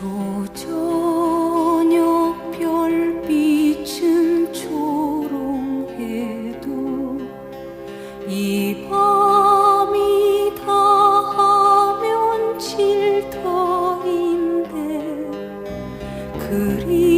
초저녁 별빛은 초롱해도 이 밤이 다 하면 질터인데 그리